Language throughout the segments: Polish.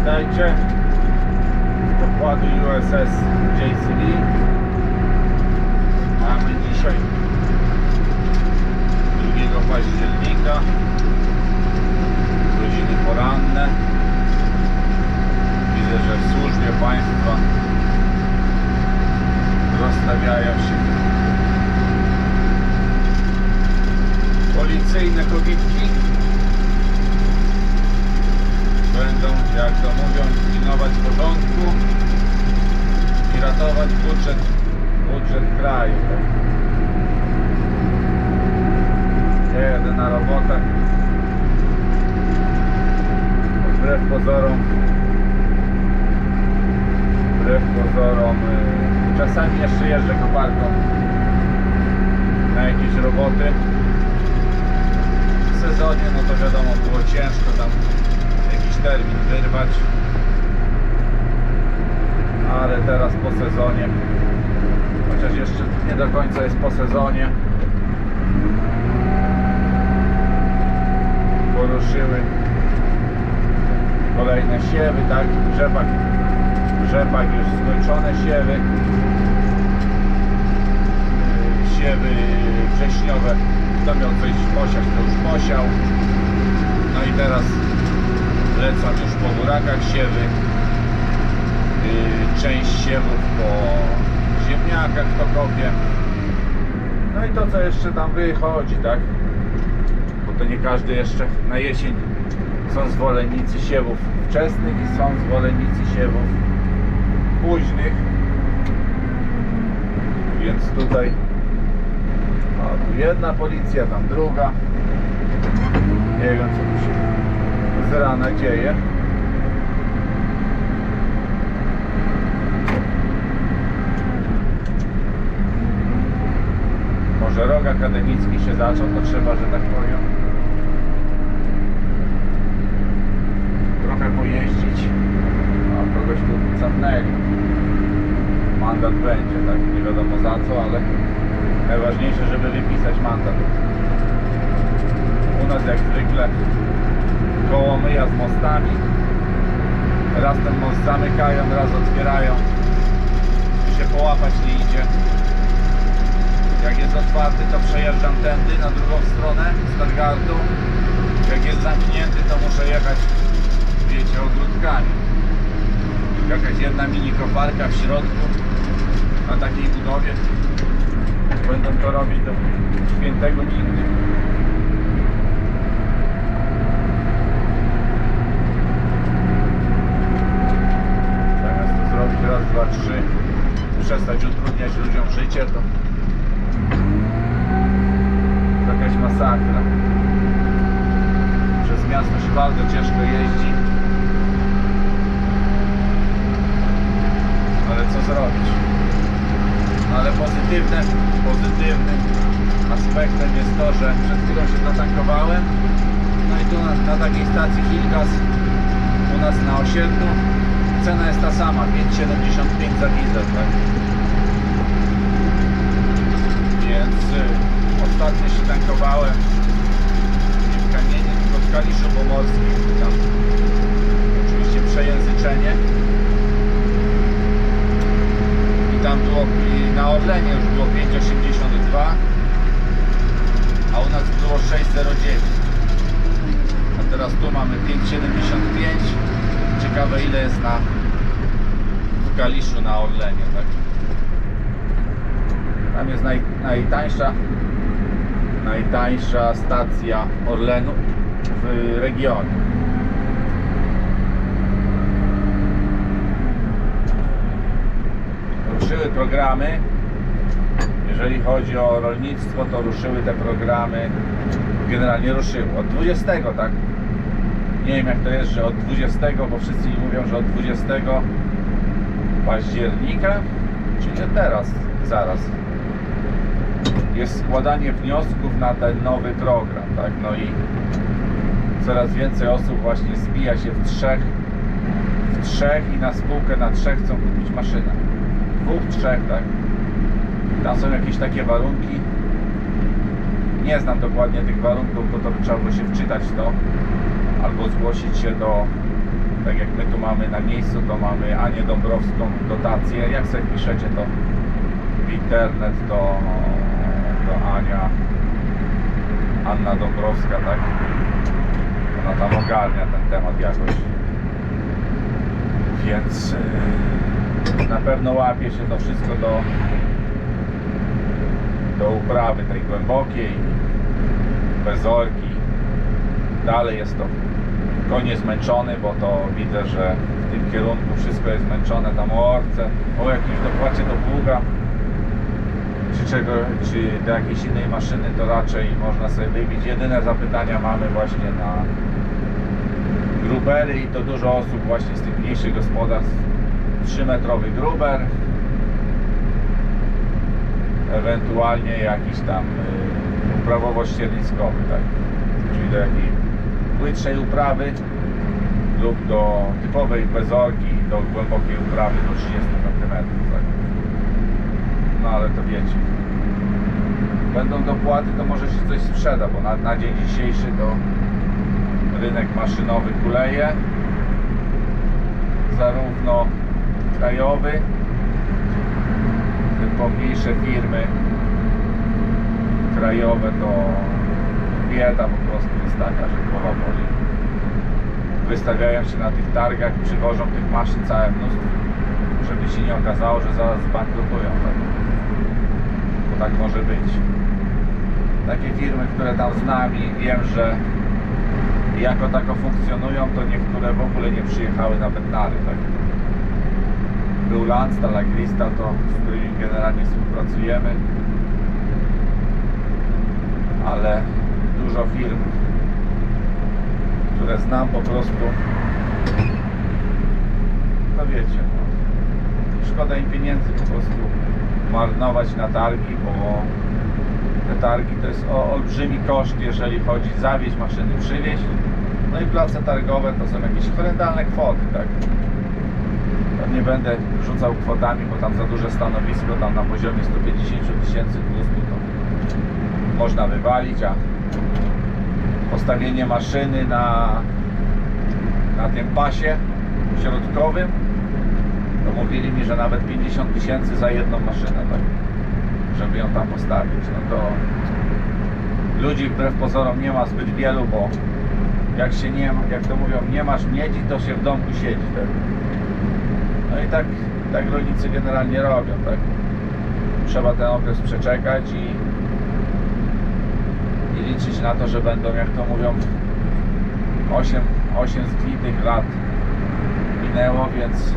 Witajcie. Pokładu USS JCB. Mamy dzisiaj 2 października. Godziny poranne. Widzę, że w służbie państwa rozstawiają się policyjne kobitki będą, jak to mówią, pilnować porządku i ratować budżet, budżet kraju. Tak? Ja jadę na robotę. Wbrew pozorom, wbrew pozorom, y, czasami jeszcze jeżdżę koparką na jakieś roboty. W sezonie, no to wiadomo, było ciężko tam termin wyrwać. Ale teraz po sezonie, chociaż jeszcze nie do końca jest po sezonie, poruszyły kolejne siewy, tak? Rzepak, rzepak już skończone siewy. Yy, Siewy wrześniowe, kto miał coś posiać, to już posiał. No i teraz lecą już po burakach siewy. Yy, Część siewów po ziemniakach to kopie. No i to co jeszcze tam wychodzi, tak? Bo to nie każdy jeszcze na jesień są zwolennicy siewów wczesnych i są zwolennicy siewów późnych. Więc tutaj a tu jedna policja, tam druga. Nie wiem co tu się z rana dzieje. Może rok akademicki się zaczął, to trzeba, że tak powiem, trochę pojeździć. A kogoś tu zamknęli. Mandat będzie, tak? Nie wiadomo za co, ale najważniejsze, żeby wypisać mandat. U nas jak zwykle koło myja z mostami. Raz ten most zamykają, raz otwierają. Się połapać nie idzie. Jak jest otwarty, to przejeżdżam tędy na drugą stronę Stargardu. Jak jest zamknięty, to muszę jechać, wiecie, ogródkami. Jakaś jedna mini koparka w środku na takiej budowie. Będą to robić do świętego nigdy. Zamiast to zrobić raz, dwa, trzy, przestać utrudniać ludziom życie, to jakaś masakra. Przez miasto się bardzo ciężko jeździ. Ale co zrobić? Ale pozytywne, pozytywnym aspektem jest to, że przed chwilą się zatankowałem. No i tu na, na takiej stacji Hilgas u nas na osiedlu cena jest ta sama, 5,75 za diesel, tak? Więc y, ostatnio się tankowałem nie w Kamieniu, tylko w Kaliszu Pomorskim. Tam oczywiście przejęzyczenie. I tam było i na Orlenie już było 5,82 a u nas było 6,09 a teraz tu mamy 5,75 ciekawe ile jest na w Kaliszu na Orlenie tak? Tam jest naj, najtańsza najtańsza stacja Orlenu w regionie. Ruszyły programy. Jeżeli chodzi o rolnictwo, to ruszyły te programy. Generalnie ruszyły od 20, tak? Nie wiem jak to jest, że od 20, bo wszyscy mówią, że od 20 października, czyli teraz, zaraz, jest składanie wniosków na ten nowy program, tak? No i coraz więcej osób właśnie zbija się w trzech, w trzech i na spółkę na trzech chcą kupić maszynę. Dwóch, trzech, tak? Tam są jakieś takie warunki. Nie znam dokładnie tych warunków, bo to by trzeba było się wczytać w to. Albo zgłosić się do Tak jak my tu mamy na miejscu, to mamy Anię Dąbrowską dotację. Jak sobie piszecie to w internet, to, to Ania, Anna Dąbrowska, tak? Ona tam ogarnia ten temat jakoś. Więc yy, na pewno łapie się to wszystko do, do uprawy tej głębokiej, bez orki. Dalej jest to konie zmęczony, bo to widzę, że w tym kierunku wszystko jest zmęczone, tam o orce, o jakimś dopłacie do pługa, czy czego, czy do jakiejś innej maszyny, to raczej można sobie wybić. Jedyne zapytania mamy właśnie na grubery i to dużo osób właśnie z tych mniejszych gospodarstw 3-metrowy gruber ewentualnie jakiś tam y, uprawowo-ścierniskowy, tak? Czyli do jakiej płytszej uprawy lub do typowej bezorki, do głębokiej uprawy do 30 cm, tak? No ale to wiecie. Będą dopłaty, to może się coś sprzeda, bo na, na dzień dzisiejszy to rynek maszynowy kuleje. Zarówno krajowy, pomniejsze firmy krajowe to bieda po prostu jest taka, że głowa boli. Wystawiają się na tych targach, przywożą tych maszyn całe mnóstwo, żeby się nie okazało, że zaraz zbankrutują. Bo tak może być. Takie firmy, które tam znam i wiem, że jako tako funkcjonują, to niektóre w ogóle nie przyjechały nawet nary. Tak? Był Landstal, Agrista, to z którymi generalnie współpracujemy, ale dużo firm, które znam po prostu, no wiecie, no, szkoda im pieniędzy po prostu marnować na targi, bo te targi to jest olbrzymi koszt, jeżeli chodzi zawieźć maszyny, przywieźć. No i place targowe to są jakieś horrendalne kwoty, tak? Nie będę rzucał kwotami, bo tam za duże stanowisko, tam na poziomie 150 tysięcy 200 to można wywalić, a postawienie maszyny na, na tym pasie środkowym, to mówili mi, że nawet 50 tysięcy za jedną maszynę, tak? żeby ją tam postawić. No to ludzi wbrew pozorom nie ma zbyt wielu, bo jak się nie jak to mówią, nie masz miedzi, to się w domku siedzi. Tak? No i tak, tak rolnicy generalnie robią, tak? Trzeba ten okres przeczekać i liczyć na to, że będą, jak to mówią, 8, 8 zgnitych lat minęło, więc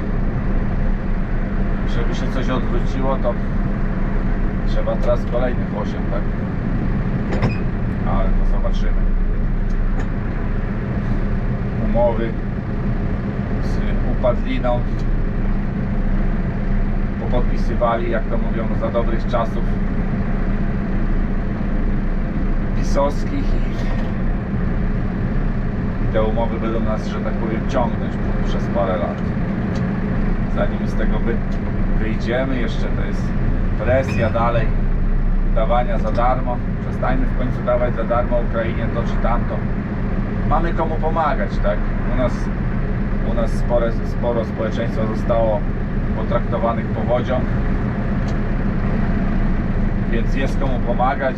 żeby się coś odwróciło, to trzeba teraz kolejnych 8, tak? Ale to zobaczymy. Umowy z upadliną popodpisywali, jak to mówią, za dobrych czasów pisowskich i, te umowy będą nas, że tak powiem, ciągnąć przez parę lat. Zanim z tego wy, wyjdziemy, jeszcze to jest presja dalej dawania za darmo. Przestańmy w końcu dawać za darmo Ukrainie to czy tamto. Mamy komu pomagać, tak? U nas, u nas spore, sporo społeczeństwa zostało potraktowanych powodzią, więc jest komu pomagać.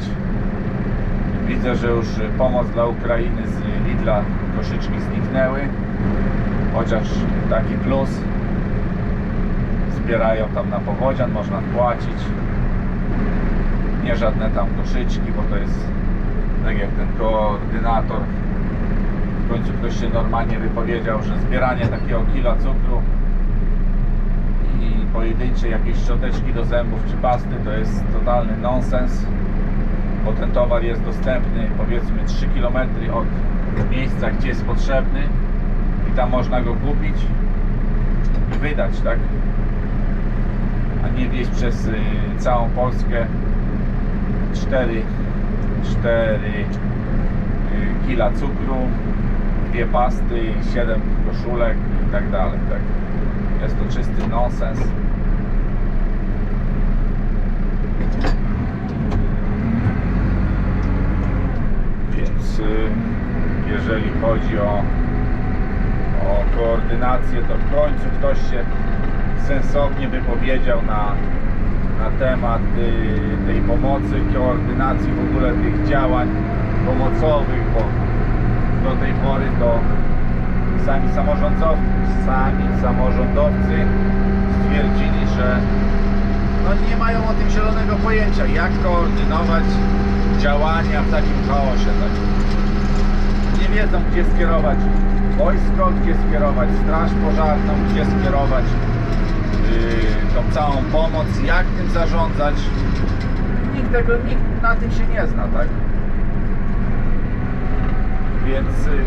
Widzę, że już pomoc dla Ukrainy z Lidla koszyczki zniknęły, chociaż taki plus zbierają tam na powodzian, można wpłacić. Nie żadne tam koszyczki, bo to jest tak jak ten koordynator. W końcu ktoś się normalnie wypowiedział, że zbieranie takiego kila cukru i pojedyncze jakieś szczoteczki do zębów czy pasty to jest totalny nonsens, bo ten towar jest dostępny powiedzmy 3 km od miejsca, gdzie jest potrzebny i tam można go kupić i wydać, tak? A nie wieść przez y, całą Polskę 4, 4 y, kila cukru, dwie pasty, 7 koszulek i tak dalej, tak? Jest to czysty nonsens. Więc y, jeżeli chodzi o, o koordynację to w końcu ktoś się sensownie wypowiedział na, na temat y, tej pomocy, koordynacji w ogóle tych działań pomocowych, bo do tej pory to sami samorządowcy, sami samorządowcy stwierdzili, że no nie mają o tym zielonego pojęcia, jak koordynować działania w takim chaosie. Tak? Nie wiedzą, gdzie skierować wojsko, gdzie skierować straż pożarną, gdzie skierować yy, tą całą pomoc, jak tym zarządzać. Nikt tego, nikt na tym się nie zna, tak? Więc yy,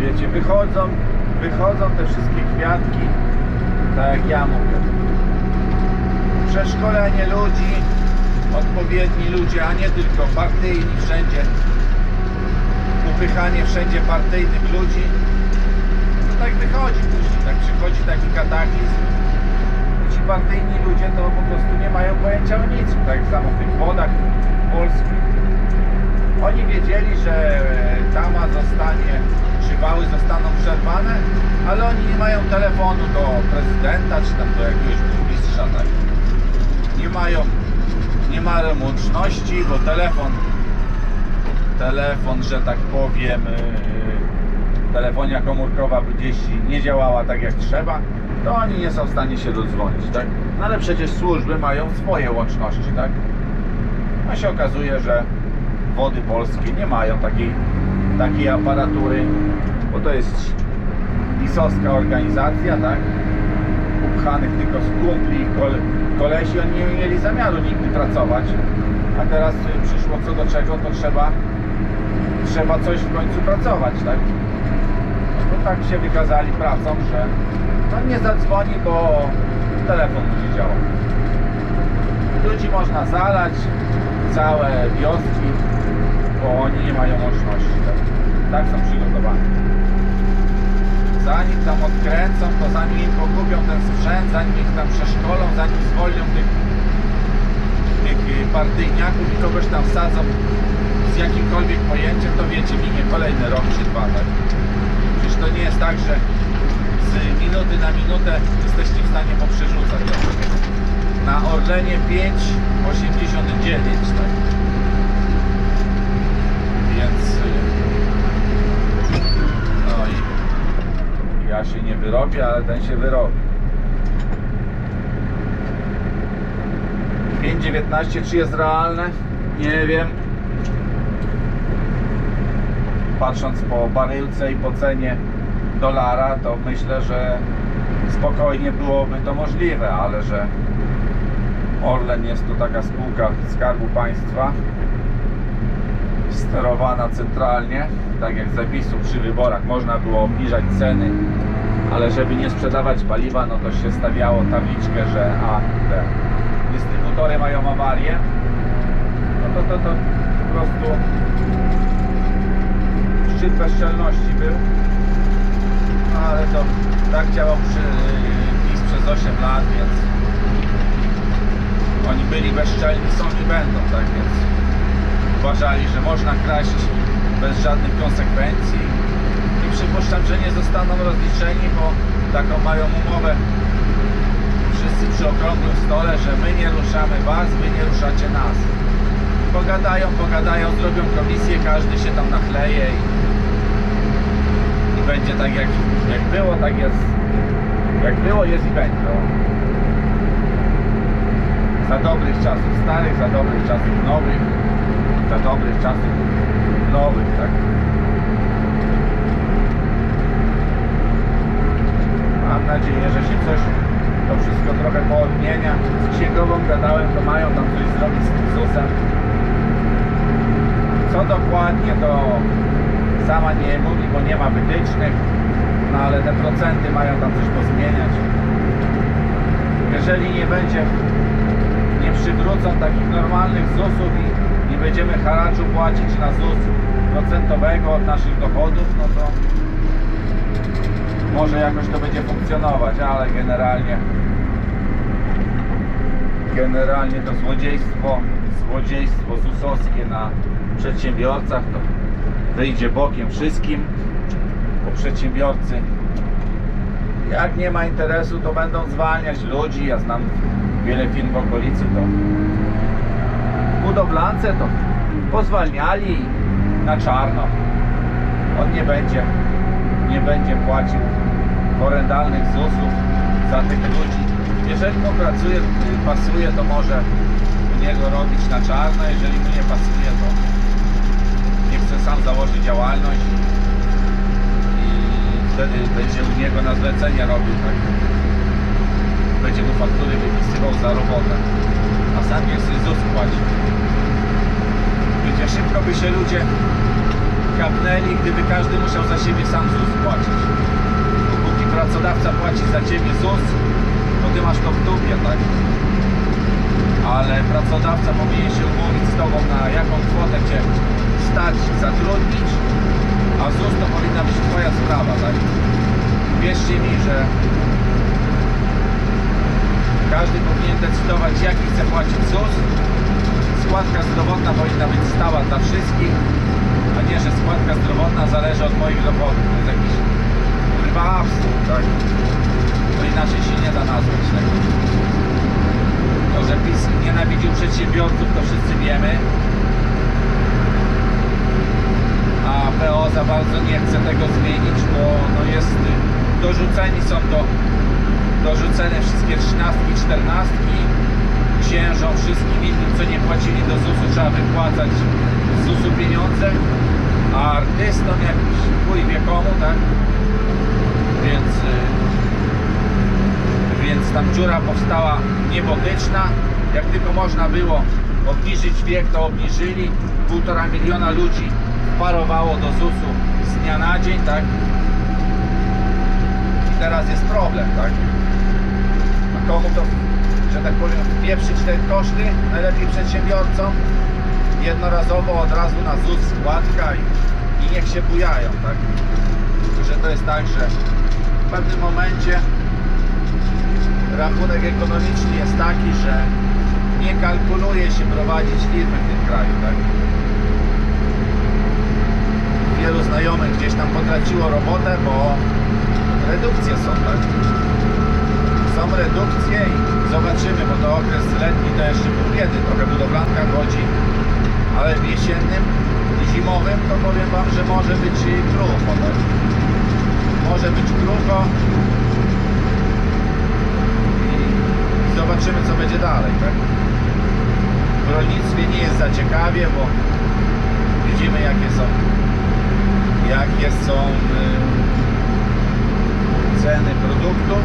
wiecie, wychodzą, wychodzą te wszystkie kwiatki, tak jak ja mówię. Przeszkolenie ludzi, odpowiedni ludzie, a nie tylko partyjni wszędzie. Upychanie wszędzie partyjnych ludzi. No tak wychodzi później, tak przychodzi taki kataklizm. I ci partyjni ludzie to po prostu nie mają pojęcia o nic. Tak samo w tych wodach polskich. Oni wiedzieli, że tama zostanie, czy wały zostaną przerwane, ale oni nie mają telefonu do prezydenta, czy tam do jakiegoś burmistrza, tak. Nie mają, nie mają łączności, bo telefon, telefon, że tak powiem, yy, telefonia komórkowa gdzieś nie działała tak jak trzeba, to oni nie są w stanie się dodzwonić, tak? No ale przecież służby mają swoje łączności, tak? A się okazuje, że wody polskie nie mają takiej, takiej aparatury, bo to jest pisowska organizacja, tak? Upchanych tylko z kumpli i kole, kolesi, oni nie mieli zamiaru nigdy pracować, a teraz y, przyszło co do czego, to trzeba, trzeba coś w końcu pracować, tak? No tak się wykazali pracą, że no nie zadzwoni, bo telefon nie działa. Ludzi można zalać, całe wioski, bo oni nie mają łączności. Tak, tak są przygotowani. Zanim tam odkręcą, to zanim im pogubią ten sprzęt, zanim ich tam przeszkolą, zanim zwolnią tych, tych partyjniaków i kogoś tam wsadzą z jakimkolwiek pojęciem, to wiecie, minie kolejny rok czy dwa. Tak? Przecież to nie jest tak, że z minuty na minutę jesteście w stanie poprzerzucać. Tak? Na Orlenie 5,89, tak? Więc no i ja się nie wyrobię, ale ten się wyrobi. 5,19 czy jest realne? Nie wiem. Patrząc po barylce i po cenie dolara, to myślę, że spokojnie byłoby to możliwe, ale że Orlen jest to taka spółka Skarbu Państwa sterowana centralnie, tak jak z zapisu przy wyborach można było obniżać ceny, ale żeby nie sprzedawać paliwa, no to się stawiało tabliczkę, że a te dystrybutory mają awarię, no to to, to po prostu szczyt bezczelności był, no ale to tak działał przy PiS przez 8 lat, więc oni byli bezczelni, są i będą, tak więc uważali, że można kraść bez żadnych konsekwencji i przypuszczam, że nie zostaną rozliczeni, bo taką mają umowę wszyscy przy okrągłym stole, że my nie ruszamy was, wy nie ruszacie nas. Pogadają, pogadają, zrobią komisję, każdy się tam nachleje i będzie tak jak, jak było, tak jest. Jak było, jest i będzie. O za dobrych czasów starych, za dobrych czasów nowych, za dobrych czasów nowych, tak? Mam nadzieję, że się coś to wszystko trochę poodmienia. Z księgową gadałem, to mają tam coś zrobić z tym. Co dokładnie to sama nie mówi, bo nie ma wytycznych, no ale te procenty mają tam coś pozmieniać. Jeżeli nie będzie nie przywrócą takich normalnych ZUS-ów i nie będziemy haraczu płacić na ZUS procentowego od naszych dochodów, no to może jakoś to będzie funkcjonować, ale generalnie generalnie to złodziejstwo złodziejstwo ZUS-owskie na przedsiębiorcach to wyjdzie bokiem wszystkim, bo przedsiębiorcy Jak nie ma interesu, to będą zwalniać ludzi. Ja znam wiele firm w okolicy, to budowlance to pozwalniali na czarno. On nie będzie, nie będzie płacił horrendalnych ZUS-ów za tych ludzi. Jeżeli mu pracuje, pasuje, to może u niego robić na czarno. Jeżeli mu nie pasuje, to sam założyć działalność i wtedy będzie u niego na zlecenie robił tak. Będzie mu faktury wypisywał za robotę, a sam nie chce ZUS płacić. Wiecie, szybko by się ludzie kapnęli, gdyby każdy musiał za siebie sam ZUS płacić. Bo póki pracodawca płaci za ciebie ZUS, to ty masz to w dupie, tak? Ale pracodawca powinien się umówić z tobą na jaką kwotę cię stać zatrudnić, a ZUS to powinna być twoja sprawa, tak? Wierzcie mi, że każdy powinien decydować jaki chce płacić ZUS. Składka zdrowotna powinna być stała dla wszystkich, a nie, że składka zdrowotna zależy od moich dochodów. To jest jakiś chyba tak? To inaczej się nie da nazwać tego. To, że PiS nienawidził przedsiębiorców, to wszyscy wiemy. A PO za bardzo nie chce tego zmienić, bo no jest, dorzuceni są do, dorzucone wszystkie trzynastki, czternastki, księżom, wszystkim innym, co nie płacili do ZUS-u, trzeba wypłacać z ZUS-u pieniądze, a artystom jakiś chuj wie komu, tak? Więc, y, więc tam dziura powstała niebotyczna. Jak tylko można było obniżyć wiek, to obniżyli. Półtora miliona ludzi parowało do ZUS-u z dnia na dzień, tak? I teraz jest problem, tak? A komu to, że tak powiem, wpieprzyć te koszty? Najlepiej przedsiębiorcom. Jednorazowo od razu na ZUS składka i, i niech się bujają, tak? Że to jest tak, że w pewnym momencie rachunek ekonomiczny jest taki, że nie kalkuluje się prowadzić firmy w tym kraju, tak? Wielu znajomych gdzieś tam potraciło robotę, bo redukcje są, tak? Są redukcje i zobaczymy, bo to okres letni to jeszcze pół biedy, trochę budowlanka chodzi, ale w jesiennym i zimowym to powiem Wam, że może być krucho, tak? Może być krucho, i zobaczymy co będzie dalej, tak? W rolnictwie nie jest za ciekawie, bo widzimy jakie są jakie są y, ceny produktów,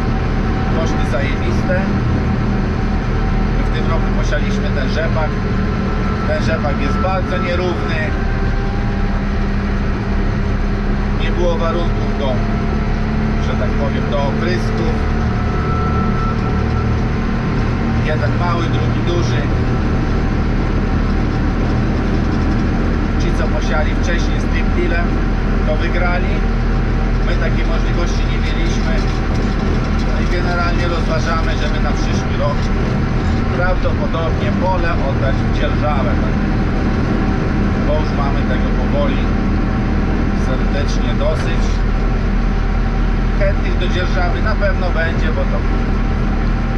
koszty zajebiste. My w tym roku posialiśmy ten rzepak. Ten rzepak jest bardzo nierówny. Nie było warunków do, że tak powiem, do oprysków jeden mały, drugi duży. Ci co posiali wcześniej z tym dealem, wygrali. My takiej możliwości nie mieliśmy. No i generalnie rozważamy, żeby na przyszły rok prawdopodobnie pole oddać w dzierżawę. Bo już mamy tego powoli serdecznie dosyć. Chętnych do dzierżawy na pewno będzie, bo to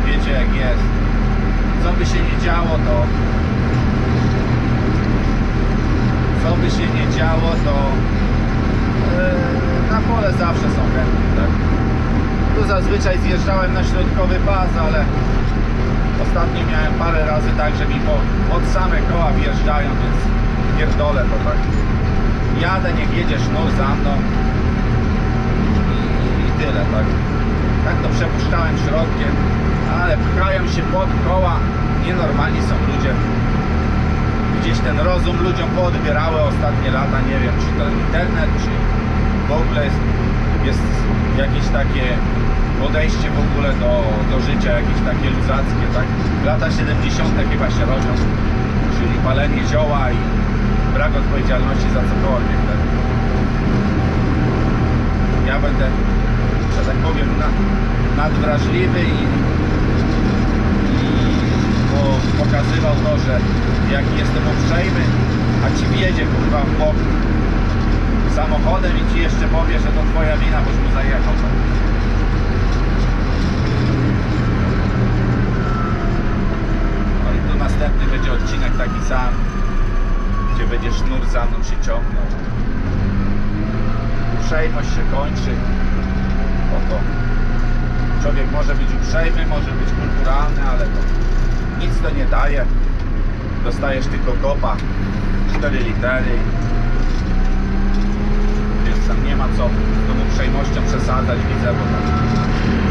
wiecie jak jest. Co by się nie działo, to co by się nie działo, to na pole zawsze są chętni, tak? Tu zazwyczaj zjeżdżałem na środkowy pas, ale ostatnio miałem parę razy tak, że mi po, pod same koła wjeżdżają, więc pierdolę to tak. Jadę, niech jedzie sznur za mną i, i tyle, tak? Tak to przepuszczałem środkiem, ale pchają się pod koła. Nienormalni są ludzie. Gdzieś ten rozum ludziom poodbierały ostatnie lata. Nie wiem, czy to internet, czy w ogóle jest, jest jakieś takie podejście w ogóle do, do życia, jakieś takie luzackie, tak? Lata 70. chyba się robią, czyli palenie zioła i brak odpowiedzialności za cokolwiek, tak? Ja będę że tak powiem, na, nadwrażliwy i, pokazywał to, że jaki jestem uprzejmy, a ci wjedzie kurwa w bok samochodem i ci jeszcze powie, że to twoja wina, boś mu zajechał. Tak? No i tu następny będzie odcinek taki sam, gdzie będzie sznur za mną się ciągnął. Uprzejmość się kończy. Oto człowiek może być uprzejmy, może być kulturalny, ale to nic to nie daje. Dostajesz tylko kopa, cztery litery. Więc tam nie ma co tą uprzejmością przesadzać, widzę, bo tam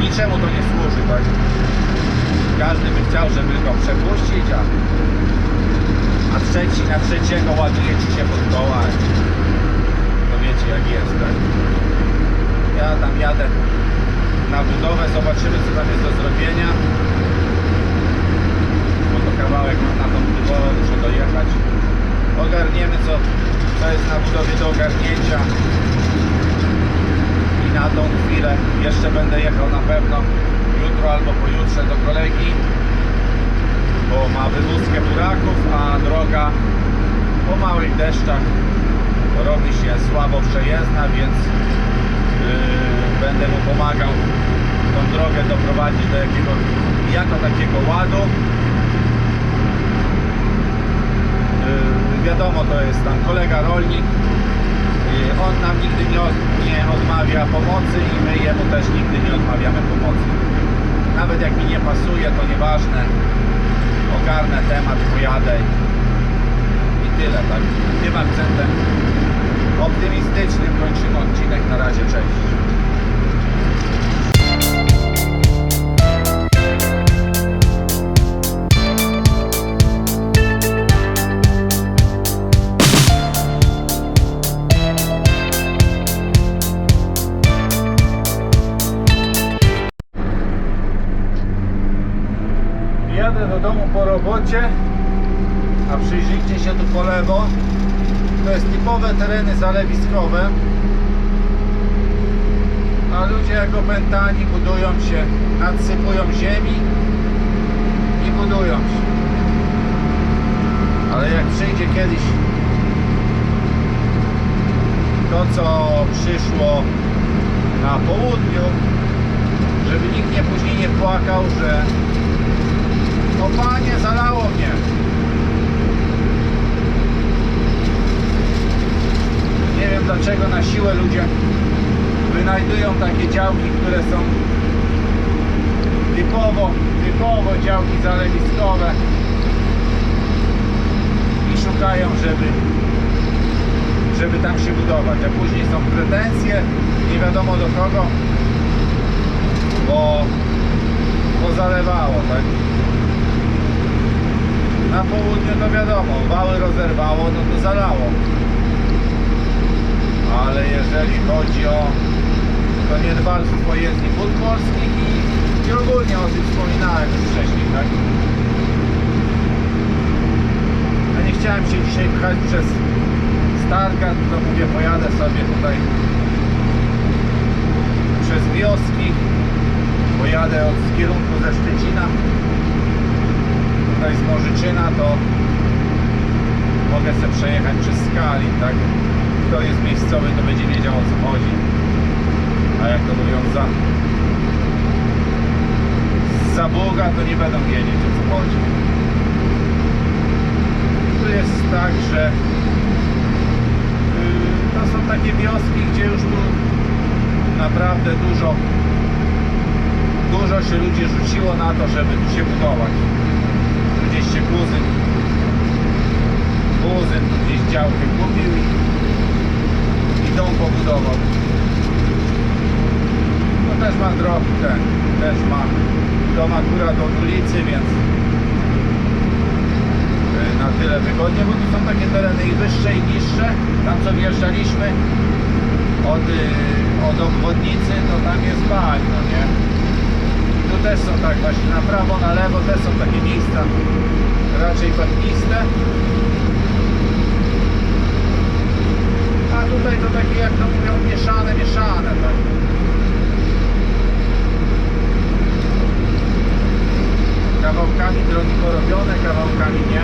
niczemu to nie służy, tak? Każdy by chciał, żeby go przepuścić, a, a trzeci na trzeciego ładuje ci się pod koła. To wiecie jak jest, tak? Ja tam jadę na budowę, zobaczymy co tam jest do zrobienia. To mam na tą budowę, muszę dojechać. Ogarniemy co, co jest na budowie do ogarnięcia. I na tą chwilę jeszcze będę jechał na pewno jutro albo pojutrze do kolegi, bo ma wywózkę buraków, a droga po małych deszczach robi się słabo przejezdna, więc yy, będę mu pomagał tą drogę doprowadzić do jakiego, jako takiego ładu. Yy, wiadomo, to jest tam kolega rolnik. Yy, on nam nigdy nie, od, nie odmawia pomocy i my jemu też nigdy nie odmawiamy pomocy. Nawet jak mi nie pasuje, to nieważne. Ogarnę temat, pojadę i, tyle, tak? Tym na południu, żeby nikt nie później nie płakał, że o panie, zalało mnie. Nie wiem dlaczego na siłę ludzie wynajdują takie działki, które są typowo, typowo działki zalewiskowe i szukają, żeby żeby tam się budować, a później są pretensje, nie wiadomo do kogo, bo, bo zalewało, tak? Na południu to wiadomo, wały rozerwało, no to zalało. Ale jeżeli chodzi o to niedbalstwo jezdni wód polskich i, i ogólnie o tym wspominałem już wcześniej, tak? Nie chciałem się dzisiaj pchać przez Stargard, to mówię pojadę sobie tutaj przez wioski, pojadę od z kierunku ze Szczecina tutaj z Morzyczyna to mogę sobie przejechać przez Skali, tak? Kto jest miejscowy to będzie wiedział o co chodzi. A jak to mówią za za to nie będą wiedzieć o co chodzi. Tu jest tak, że to są takie wioski, gdzie już tu naprawdę dużo dużo się ludzi rzuciło na to, żeby tu się budować. Gdzieś się kuzyn kuzyn tu gdzieś działkę kupił i, i dom pobudował. No też ma ten też ma dom akurat od ulicy więc tyle wygodnie bo tu są takie tereny i wyższe i niższe. Tam co wjeżdżaliśmy od, y, od obwodnicy to tam jest bagno nie? Tu też są tak właśnie na prawo, na lewo też są takie miejsca raczej bagniste a tutaj to takie jak to mówią mieszane, mieszane tak? Kawałkami drogi porobione, kawałkami nie